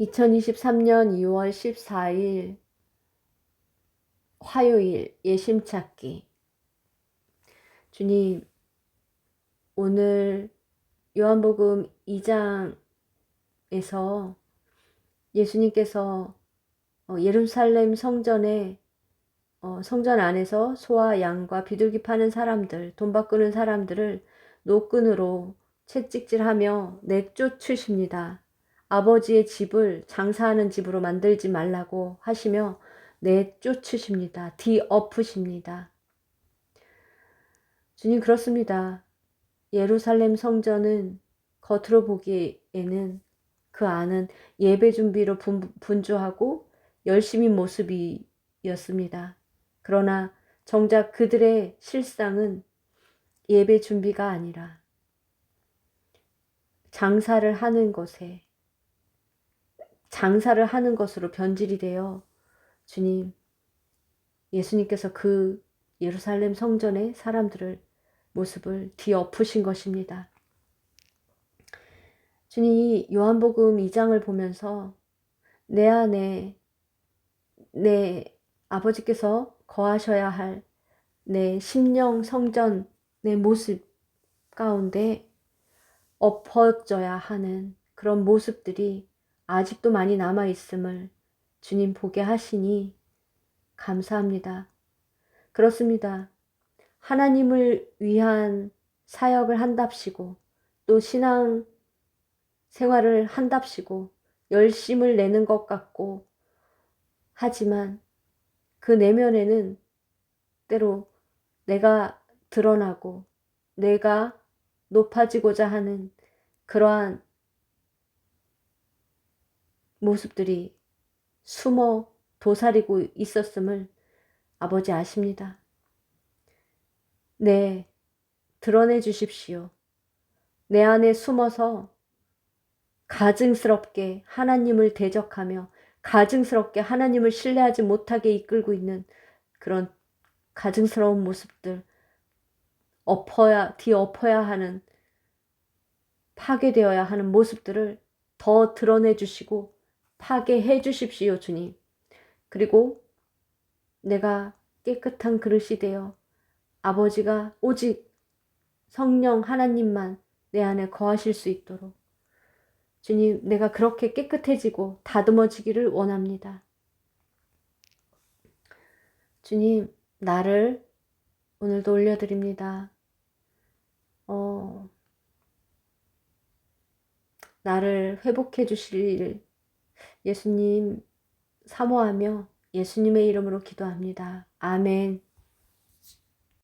2023년 2월 14일 화요일 예심 찾기 주님 오늘 요한복음 2장에서 예수님께서 어, 예루살렘 성전에 어, 성전 안에서 소와 양과 비둘기 파는 사람들, 돈 바꾸는 사람들을 노끈으로 채찍질하며 내쫓으십니다. 아버지의 집을 장사하는 집으로 만들지 말라고 하시며 내쫓으십니다. 뒤엎으십니다. 주님 그렇습니다. 예루살렘 성전은 겉으로 보기에는 그 안은 예배 준비로 분 주하고 열심인 모습이었습니다. 그러나 정작 그들의 실상은 예배 준비가 아니라 장사를 하는 것에 장사를 하는 것으로 변질이 되어 주님 예수님께서 그 예루살렘 성전의 사람들을 모습을 뒤엎으신 것입니다. 주님 요한복음 2장을 보면서 내 안에 내 아버지께서 거하셔야 할 내 심령 성전 내 모습 가운데 엎어져야 하는 그런 모습들이 아직도 많이 남아 있음을 주님 보게 하시니 감사합니다. 그렇습니다. 하나님을 위한 사역을 한답시고 또 신앙 생활을 한답시고 열심을 내는 것 같고 하지만 그 내면에는 때로 내가 드러나고 내가 높아지고자 하는 그러한 모습들이 숨어 도사리고 있었음을 아버지 아십니다. 네, 드러내 주십시오. 내 안에 숨어서 가증스럽게 하나님을 대적하며 가증스럽게 하나님을 신뢰하지 못하게 이끌고 있는 그런 가증스러운 모습들, 엎어야, 뒤엎어야 하는, 파괴되어야 하는 모습들을 더 드러내 주시고 파괴해 주십시오, 주님. 그리고 내가 깨끗한 그릇이 되어 아버지가 오직 성령 하나님만 내 안에 거하실 수 있도록 주님, 내가 그렇게 깨끗해지고 다듬어지기를 원합니다. 주님, 나를 오늘도 올려드립니다. 어, 나를 회복해 주실 예수님 사모하며 예수님의 이름으로 기도합니다. 아멘.